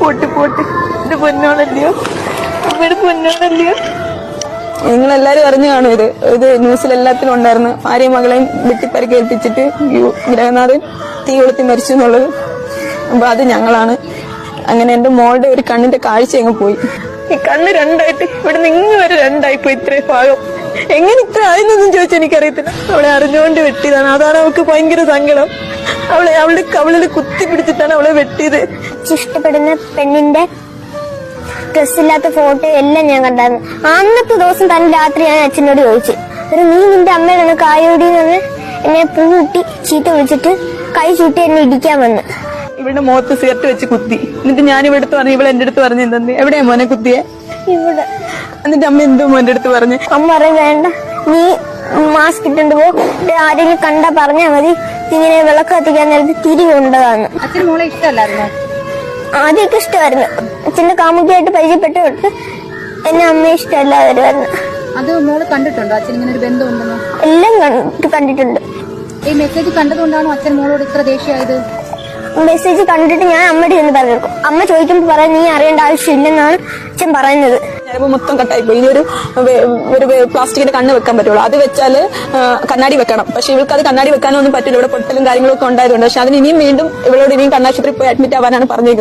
Pot pot. ഇത് പൊന്നോളല്ലയോ അമ്മയുടെ നിങ്ങൾ നിങ്ങളെല്ലാരും അറിഞ്ഞു കാണും ഇത്. ഇത് ന്യൂസിൽ എല്ലാത്തിലും ഉണ്ടായിരുന്നു. ഭാര്യയും മകളെയും വെട്ടിപ്പരക്കേൽപ്പിച്ചിട്ട് ഗ്രഹനാഥൻ തീ കൊളുത്തി മരിച്ചു എന്നുള്ളത്. അപ്പൊ അത് ഞങ്ങളാണ്. അങ്ങനെ എന്റെ മോളുടെ ഒരു കണ്ണിന്റെ കാഴ്ച അങ്ങ് പോയി. ഈ കണ്ണ് രണ്ടായിട്ട് ഇവിടെ നിന്ന് വരെ രണ്ടായി പോയി ഇത്രയും ഭാഗം. എങ്ങനെ ഇത്ര ആയെന്നൊന്നും ചോദിച്ചെനിക്കറിയത്തില്ല അവളെ അറിഞ്ഞുകൊണ്ട് വെട്ടിയതാണ്. അതാണ് അവൾക്ക് ഭയങ്കര സങ്കടം. അവളെ അവളുടെ കവളിൽ കുത്തി പിടിച്ചിട്ടാണ് അവളെ വെട്ടിയത്. ഇഷ്ടപ്പെടുന്ന പെണ്ണിന്റെ ഡ്രസ്സില്ലാത്ത ഫോട്ടോ എല്ലാം ഞാൻ കണ്ടായിരുന്നു. അന്നത്തെ ദിവസം തന്നെ രാത്രി ഞാൻ അച്ഛനോട് ചോദിച്ചു. ഒരു നീ നിന്റെ അമ്മയുടെ കായോടി എന്ന് എന്നെ പൂട്ടി ചീത്ത വിളിച്ചിട്ട് കൈ ചൂട്ടി എന്നെ ഇടിക്കാൻ വന്ന്. ഇവളുടെ മുഖത്ത് സിഗരറ്റ് വെച്ച് കുത്തി. എന്നിട്ട് ഞാൻ ഇവിടെ അടുത്ത് പറഞ്ഞു ഇവളെ എന്റെ അടുത്ത് പറഞ്ഞു എന്തെന്ന് എവിടെയാ മോനെ കുത്തിയെ? ഇവിടെ. എന്നിട്ട് അമ്മ എന്തോ മോന്റെ അടുത്ത് പറഞ്ഞു? അമ്മ പറയും വേണ്ട നീ മാസ്ക് ഇട്ടുണ്ട് പോ ആരെങ്കിലും കണ്ടാ പറഞ്ഞാ മതി. ഇങ്ങനെ വിളക്ക് കത്തിക്കാൻ നേരത്ത് തിരി അച്ഛൻ മോളെ ഇഷ്ടമല്ലായിരുന്നോ? ആദ്യമൊക്കെ ഇഷ്ടമായിരുന്നു. അച്ഛന്റെ കാമുകിയായിട്ട് പരിചയപ്പെട്ട് തൊട്ട് എന്നെ അമ്മ ഇഷ്ടമല്ല വരുമായിരുന്നു അത് മോൾ കണ്ടിട്ടുണ്ടോ? അച്ഛൻ ഇങ്ങനെ ഒരു ബന്ധമുണ്ടെന്നോ എല്ലാം കണ്ടിട്ടുണ്ട്. ഈ മെസ്സേജ് കണ്ടതുകൊണ്ടാണോ അച്ഛൻ മോളോട് ഇത്ര ദേഷ്യമായത്? മെസ്സേജ് കണ്ടിട്ട് ഞാൻ അമ്മയുടെ ചെന്ന് പറഞ്ഞു അമ്മ ചോദിക്കുമ്പോൾ പറയാൻ നീ അറിയേണ്ട ആവശ്യമില്ലെന്നാണ് അച്ഛൻ പറയുന്നത്. ഞാനിപ്പോ മൊത്തം കട്ടായി പോയി ഇനി ഒരു ഒരു പ്ലാസ്റ്റിക്കിന്റെ കണ്ണ് വെക്കാൻ പറ്റുള്ളൂ. അത് വെച്ചാൽ കണ്ണാടി വെക്കണം. പക്ഷെ ഇവൾക്ക് അത് കണ്ണാടി വെക്കാനൊന്നും പറ്റില്ല. ഇവിടെ പൊട്ടലും കാര്യങ്ങളൊക്കെ ഉണ്ടായതുകൊണ്ട്. പക്ഷെ അതിന് ഇനിയും വീണ്ടും ഇവളോട് ഇനിയും കണ്ണാശുപത്രി പോയി അഡ്മിറ്റ് ആവാനാണ് പറഞ്ഞേക്കുന്നത്.